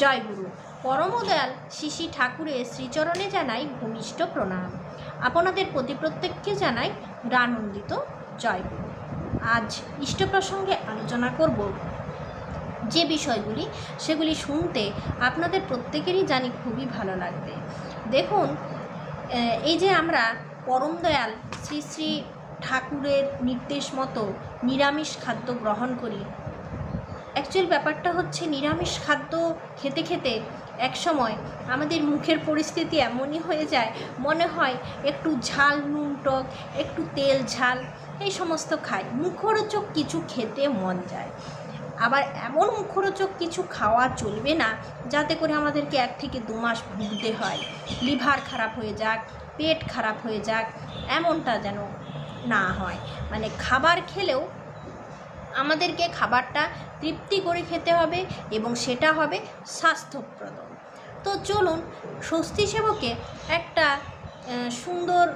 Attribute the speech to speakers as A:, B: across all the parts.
A: জয় গুরু পরমদয়াল শিশি ঠাকুরের শ্রীচরণে জানাই ভূমিষ্ঠ প্রণাম। আপনাদের প্রতি প্রত্যেককে জানাই প্রানন্দিত জয় গুরু আজ ইষ্ট প্রসঙ্গে আলোচনা করব যে বিষয়গুলি, সেগুলি শুনতে আপনাদের প্রত্যেকেরই জানি খুবই ভালো লাগবে। দেখুন এই যে আমরা পরম দয়াল শ্রী শ্রী ঠাকুরের নির্দেশ মতো নিরামিষ খাদ্য গ্রহণ করি অ্যাকচুয়াল ব্যাপারটা হচ্ছে নিরামিষ খাদ্য খেতে খেতে এক সময় আমাদের মুখের পরিস্থিতি এমনই হয়ে যায়, মনে হয় একটু ঝাল, নুন, টক, একটু তেল, ঝাল এই সমস্ত খাই। মুখরোচক কিছু খেতে মন যায়। আবার এমন মুখরোচক কিছু খাওয়া চলবে না, যাতে করে আমাদেরকে এক থেকে দু মাস ভুগতে হয়। লিভার খারাপ হয়ে যাক, পেট খারাপ হয়ে যাক, এমনটা যেন না হয়। মানে খাবার খেলেও আমাদেরকে খাবারটা তৃপ্তি করে খেতে হবে এবং সেটা হবে স্বাস্থ্যপ্রদ। তো চলুন স্বস্তি সেবকে একটা সুন্দর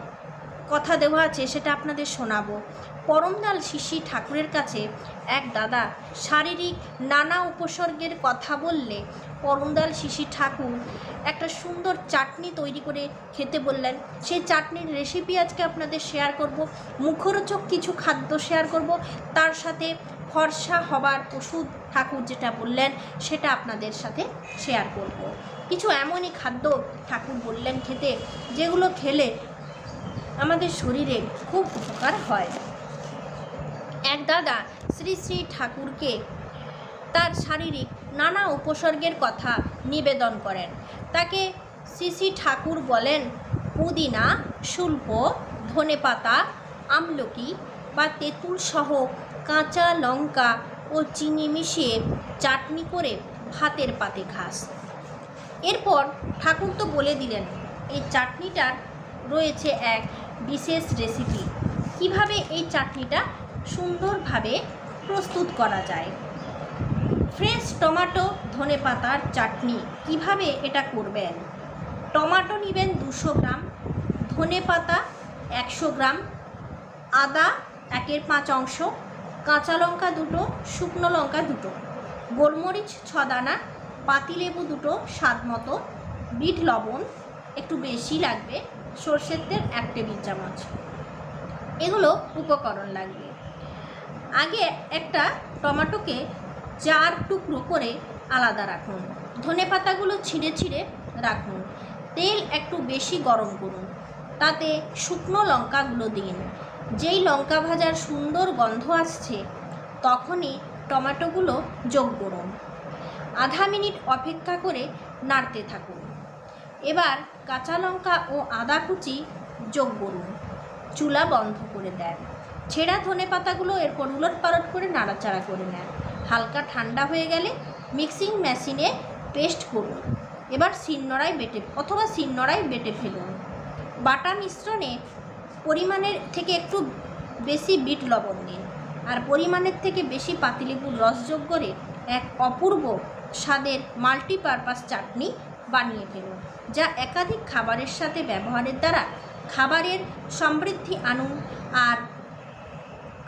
A: কথা দেওয়া আছে সেটা আপনাদের শোনাবো। পরমদাল শিশি ঠাকুরের কাছে এক দাদা শারীরিক নানা উপসর্গের কথা বললে পরমদাল শিশি ঠাকুর একটা সুন্দর চাটনি তৈরি করে খেতে বললেন। সেই চাটনির রেসিপি আজকে আপনাদের শেয়ার করব। মুখরোচক কিছু খাদ্য শেয়ার করব। তার সাথে ফর্সা হবার ওষুধ ঠাকুর যেটা বললেন সেটা আপনাদের সাথে শেয়ার করব। কিছু এমনই খাদ্য ঠাকুর বললেন খেতে যেগুলো খেলে আমাদের শরীরে খুব উপকার হয়। এক দাদা শ্রী শ্রী ঠাকুরকে তার শারীরিক নানা উপসর্গের কথা নিবেদন করেন। তাকে শ্রী শ্রী ঠাকুর বলেন, পুদিনা শুল্প ধনেপাতা, আমলকি বা তেঁতুল সহ কাঁচা লঙ্কা ও চিনি মিশিয়ে চাটনি করে ভাতের পাতে খাস। এরপর ঠাকুর তো বলে দিলেন, এই চাটনিটার রয়েছে এক বিশেষ রেসিপি কীভাবে এই চাটনিটা সুন্দরভাবে প্রস্তুত করা যায়? ফ্রেশ টমেটো ধনে পাতার চাটনি, কীভাবে এটা করবেন? টমেটো নেবেন দুশো গ্রাম, ধনে পাতা একশো গ্রাম, আদা একের পাঁচ অংশ, কাঁচা লঙ্কা দুটো, শুকনো লঙ্কা দুটো, গোলমরিচ ছদানা পাতিলেবু দুটো স্বাদ মতো, বিট লবণ একটু বেশি লাগবে, সর্ষের তেল এক টেবিল চামচ। এগুলো উপকরণ লাগবে। আগে একটা টমেটোকে চার টুকরো করে আলাদা রাখুন। ধনে পাতাগুলো ছিঁড়ে ছিঁড়ে রাখুন। তেল একটু বেশি গরম করুন। তাতে শুকনো লঙ্কাগুলো দিন। যেই লঙ্কা ভাজার সুন্দর গন্ধ আসছে, তখনই টমেটোগুলো যোগ করুন। আধা মিনিট অপেক্ষা করে নাড়তে থাকুন। এবার কাঁচা লঙ্কা ও আদা কুচি যোগ করুন। চুলা বন্ধ করে দেন। ছেঁড়া ধনে পাতাগুলো এরপর উলট পালট করে নাড়াচাড়া করে নেন। হালকা ঠান্ডা হয়ে গেলে মিক্সিং মেশিনে পেস্ট করুন। এবার শিলনোড়ায় বেটে, অথবা শিলনোড়ায় বেটে ফেলুন। বাটা মিশ্রণে পরিমাণের থেকে একটু বেশি বিট লবণ দিন আর পরিমাণের থেকে বেশি পাতিলেবুর রস যোগ করে এক অপূর্ব স্বাদের মাল্টিপারপাস চাটনি বানিয়ে ফেলুন যা একাধিক খাবারের সাথে ব্যবহারের দ্বারা খাবারের সমৃদ্ধি আনুন আর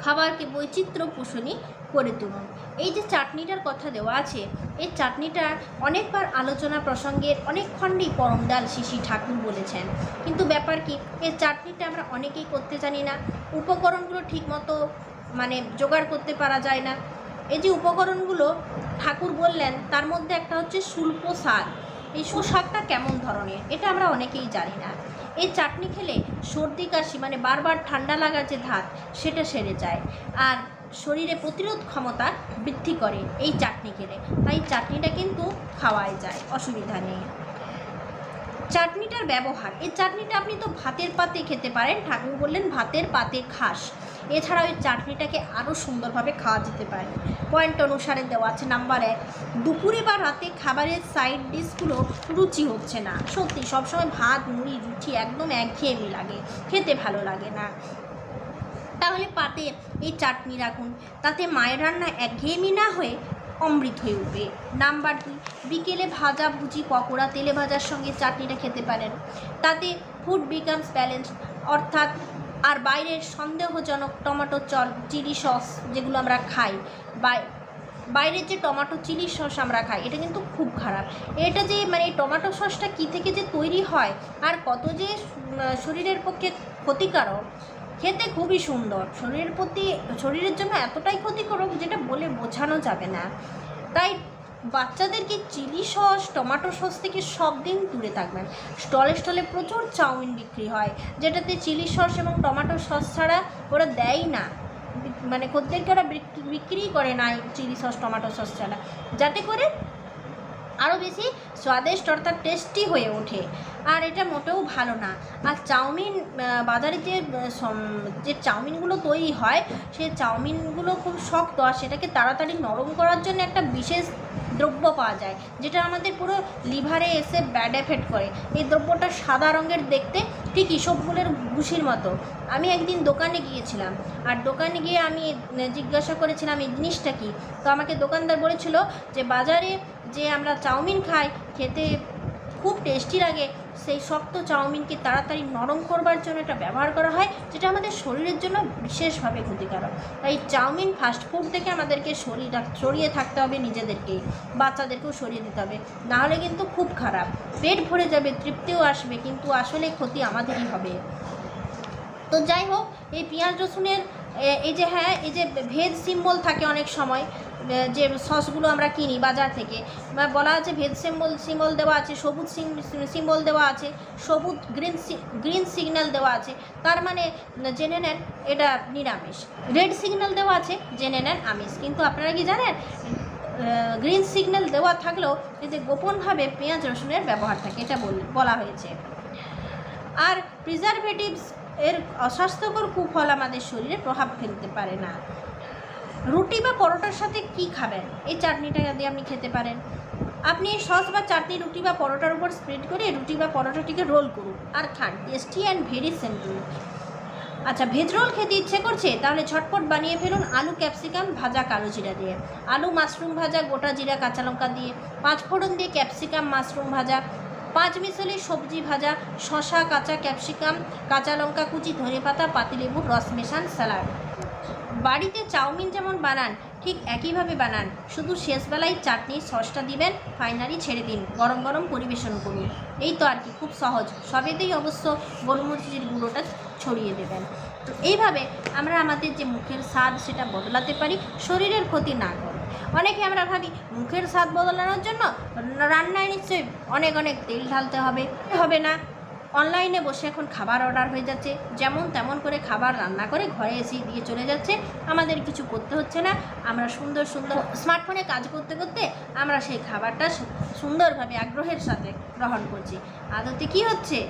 A: খাবারকে বৈচিত্র্য পোষণী করে তুলুন। এই যে চাটনিটার কথা দেওয়া আছে, এই চাটনিটা অনেকবার আলোচনা প্রসঙ্গের অনেক খণ্ডেই পরমদাল শিশি ঠাকুর বলেছেন। কিন্তু ব্যাপার কি, এই চাটনিটা আমরা অনেকেই করতে জানি না, উপকরণগুলো ঠিকমতো মানে জোগাড় করতে পারা যায় না। এই যে উপকরণগুলো ঠাকুর বললেন, তার মধ্যে একটা হচ্ছে শুল্প শাক এই সুস্বাদটা কেমন ধরনের? এটা আমরা অনেকেই জানি না। এই চাটনি খেলে সর্দি, কাশি মানে বারবার ঠান্ডা লাগার যে ধাত, সেটা সেরে যায়। আর শরীরে প্রতিরোধ ক্ষমতা বৃদ্ধি করে এই চাটনি খেলে। তাই চাটনিটা কিন্তু খাওয়াই যায়, অসুবিধা নেই। চাটনিটার ব্যবহার, এই চাটনিটা আপনি তো ভাতের পাতে খেতে পারেন, ঠাকুর বললেন ভাতের পাতে খাস। এছাড়াও এই চাটনিটাকে আরও সুন্দরভাবে খাওয়া যেতে পারে। পয়েন্ট অনুসারে দেওয়া আছে নাম্বার এক, দুপুরে বা রাতে খাবারের সাইড ডিশগুলো রুচি হচ্ছে না। সত্যি, সবসময় ভাত, মুড়ি, রুটি একদম একঘেয়েমি লাগে, খেতে ভালো লাগে না। তাহলে পাতে এই চাটনি রাখুন, তাতে মায়ের রান্না একঘেয়েমি না হয়ে অমৃত হয়ে উঠবে। নাম্বার দুই, বিকেলে ভাজা ভুজি, পকোড়া, তেলে ভাজার সঙ্গে চাটনিটা খেতে পারেন। তাতে ফুড বিকামস ব্যালেন্স অর্থাৎ আর বাইরের সন্দেহজনক টমেটো চল, চিলি সস যেগুলো আমরা খাই বাইরের যে টমেটো চিলি সস আমরা খাই, এটা কিন্তু খুব খারাপ। এটা যে মানে টমেটো সসটা কী থেকে যে তৈরি হয় আর কত যে শরীরের পক্ষে ক্ষতিকারক, খেতে খুবই সুন্দর। শরীরের প্রতি, শরীরের জন্য এতটাই ক্ষতিকারক যেটা বলে বোঝানো যাবে না। তাই বাচ্চাদেরকে চিলি সস, টমেটো সস থেকে সব দিন দূরে থাকবেন। স্টলে স্টলে প্রচুর চাউমিন বিক্রি হয়, যেটাতে চিলি সস এবং টমেটো সস ছাড়া ওরা দেয় না। মানে খদ্দেরকে ওরা বিক্রি করে না চিলি সস, টমেটো সস ছাড়া। যাতে করে আরও বেশি স্বাদিষ্ট অর্থাৎ টেস্টি হয়ে ওঠে। আর এটা মোটেও ভালো না। আর চাউমিন বাজারে যে যে চাউমিনগুলো তৈরি হয় সেই চাউমিনগুলো খুব শক্ত, আর সেটাকে তাড়াতাড়ি নরম করার জন্য একটা বিশেষ দ্রব্য পাওয়া যায়, যেটা আমাদের পুরো লিভারে এসে ব্যাড এফেক্ট করে। এই দ্রব্যটা সাদা রঙের দেখতে ঠিক ইসবগুলের ঘুষির মতো। আমি একদিন দোকানে গিয়েছিলাম, আর দোকানে গিয়ে আমি জিজ্ঞাসা করেছিলাম, এই জিনিসটা কি? তো আমাকে দোকানদার বলেছিল যে, বাজারে যে আমরা চাউমিন খাই, খেতে খুব টেস্টি লাগে সেই শক্ত চাউমিনকে তাড়াতাড়ি নরম করবার জন্য এটা ব্যবহার করা হয়, যেটা আমাদের শরীরের জন্য বিশেষভাবে ক্ষতিকারক। তাই চাউমিন ফাস্টফুড থেকে আমাদেরকে শরীর সরিয়ে থাকতে হবে নিজেদেরকে, বাচ্চাদেরকেও সরিয়ে দিতে হবে। নাহলে কিন্তু খুব খারাপ। পেট ভরে যাবে, তৃপ্তিও আসবে, কিন্তু আসলে ক্ষতি আমাদেরই হবে। তো যাই হোক, এই পেঁয়াজ রসুনের এই যে হ্যাঁ এই যে ভেজ সিম্বল থাকে অনেক সময় যে সসগুলো আমরা কিনি বাজার থেকে বলা আছে ভেজ সিম্বল সিম্বল দেওয়া আছে, সবুজ সিম্বল দেওয়া আছে, সবুজ গ্রিন গ্রিন সিগন্যাল দেওয়া আছে, তার মানে জেনে নেন এটা নিরামিষ। রেড সিগন্যাল দেওয়া আছে, জেনে নেন আমিষ। কিন্তু আপনারা কি জানেন? গ্রিন সিগন্যাল দেওয়া থাকলেও এতে গোপনভাবে পেঁয়াজ, রসুনের ব্যবহার থাকে, এটা বলা হয়েছে। আর প্রিজারভেটিভস এর অস্বাস্থ্যকর কুফল আমাদের শরীরে প্রভাব ফেলতে পারে না। রুটি বা পরোটার সাথে কি খাবেন? এই চাটনিটা যদি আপনি খেতে পারেন। আপনি এই সস বা চাটনি, রুটি বা পরোটার উপর স্প্রেড করে রুটি বা পরোটাটিকে রোল করুন আর খান। টেস্টি অ্যান্ড ভেরি সিম্পল আচ্ছা ভেজ রোল খেতে ইচ্ছে করছে? তাহলে ঝটপট বানিয়ে ফেলুন আলু ক্যাপসিকাম ভাজা কালো জিরা দিয়ে। আলু মাশরুম ভাজা, গোটা জিরা, কাঁচা লঙ্কা দিয়ে। পাঁচ ফোড়ন দিয়ে ক্যাপসিকাম মাশরুম ভাজা। পাঁচ মিশালি সবজি ভাজা শশা কাঁচা ক্যাপসিকাম কাঁচা লঙ্কা কুচি ধনে পাতা পাতিলেবুর রস মেশান স্যালাড বাড়িতে চাউমিন যেমন বানান, ঠিক একইভাবে বানান। শুধু শেষবেলায় চাটনি, সসটা দিবেন, ফাইনালি ছেড়ে দিন গরম গরম পরিবেশন করুন। এই তো আর কি, খুব সহজ। সবেতেই অবশ্য গোলমরিচের গুঁড়োটা ছড়িয়ে দেবেন। তো এইভাবে আমরা আমাদের যে মুখের স্বাদ সেটা বদলাতে পারি, শরীরের ক্ষতি না করে। অনেকে আমরা ভাবি, মুখের স্বাদ বদলানোর জন্য রান্নায় নিশ্চয়ই অনেক অনেক তেল ঢালতে হবে। হবে না। অনলাইনে বসে এখন খাবার অর্ডার হয়ে যাচ্ছে। যেমন তেমন করে খাবার রান্না করে ঘরে এসে দিয়ে চলে যাচ্ছে। আমাদের কিছু করতে হচ্ছে না। আমরা সুন্দর সুন্দর স্মার্টফোনে কাজ করতে করতে আমরা সেই খাবারটা সুন্দরভাবে আগ্রহের সাথে গ্রহণ করছি। আদতে কি হচ্ছে?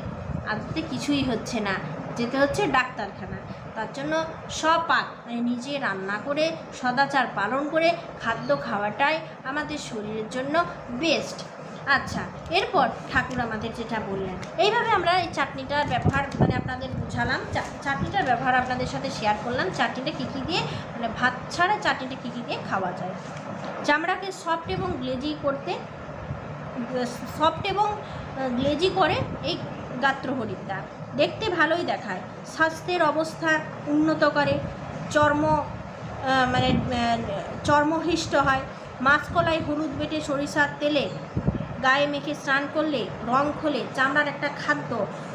A: আদতে কিছুই হচ্ছে না। যেতে হচ্ছে ডাক্তারখানা। তার জন্য সপাক মানে নিজে রান্না করে, সদাচার পালন করে খাদ্য খাওয়াটাই আমাদের শরীরের জন্য বেস্ট আচ্ছা এরপর ঠাকুর আমাদের যেটা বললেন। এইভাবে আমরা এই চাটনিটার ব্যবহার মানে আপনাদের বুঝালাম চাটনিটার ব্যবহার আপনাদের সাথে শেয়ার করলাম চাটনিটা কী কী দিয়ে মানে ভাত ছাড়া চাটনিটা কী কী দিয়ে খাওয়া যায়। চামড়াকে সফট এবং গ্লেজি করতে সফট এবং গ্লেজি করে এই গাত্রহরিদ্রা দেখতে ভালোই দেখায়। স্বাস্থ্যের অবস্থা উন্নত করে, চর্ম মানে চর্মহৃষ্ট হয়। মাসকলাই হলুদ বেটে সরিষার তেলে গায়ে মেখে স্নান করলে, রং খোলে, চামড়ার একটা খাদ্য,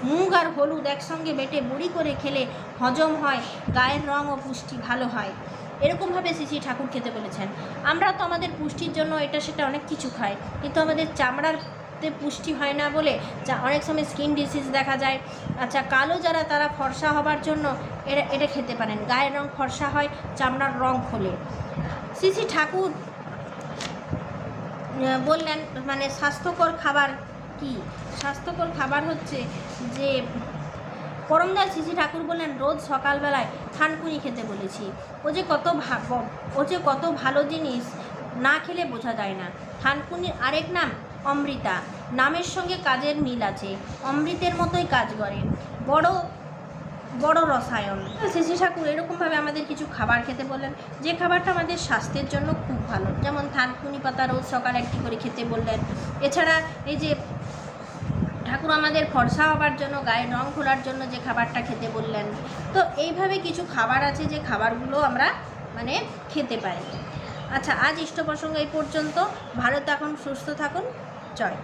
A: মুগ আর হলুদ একসঙ্গে বেটে বড়ি করে খেলে হজম হয়, গায়ের রং ও পুষ্টি ভালো হয়। এরকমভাবে শ্রী ঠাকুর খেতে বলেছেন। আমরা তো আমাদের পুষ্টির জন্য এটা সেটা অনেক কিছু খাই, কিন্তু আমাদের চামড়ার পুষ্টি হয় না বলে যা অনেক সময় স্কিন ডিসিজ দেখা যায়। আচ্ছা কালো যারা তারা ফর্সা হবার জন্য এটা এটা খেতে পারেন। গায়ের রং ফর্সা হয়, চামড়ার রং খোলে। শ্রী ঠাকুর বললেন মানে স্বাস্থ্যকর খাবার কি? স্বাস্থ্যকর খাবার হচ্ছে যে পরমদাস শ্রী ঠাকুর বললেন, রোজ সকালবেলায় থানকুনি খেতে বলেছি। ও যে কত ও যে কত ভালো জিনিস না খেলে বোঝা যায় না। থানকুনির আরেক নাম অমৃতা। নামের সঙ্গে কাজের মিল আছে। অমৃতের মতোই কাজ করে। বড় বড় রসায়ন। শ্রী ঠাকুর এরকমভাবে আমাদের কিছু খাবার খেতে বললেন। যে খাবারটা আমাদের স্বাস্থ্যের জন্য খুব ভালো। যেমন থানকুনি পাতা, রোজ সকাল একটি করে খেতে বললেন। এছাড়া এই যে ঠাকুর আমাদের ফর্সা হবার জন্য, গায়ে রং খোলার জন্য যে খাবারটা খেতে বললেন। তো এইভাবে কিছু খাবার আছে যে খাবারগুলো আমরা মানে খেতে পারি আচ্ছা আজ ইষ্ট প্রসঙ্গ এই পর্যন্ত। ভালো থাকুন সুস্থ থাকুন। জয়।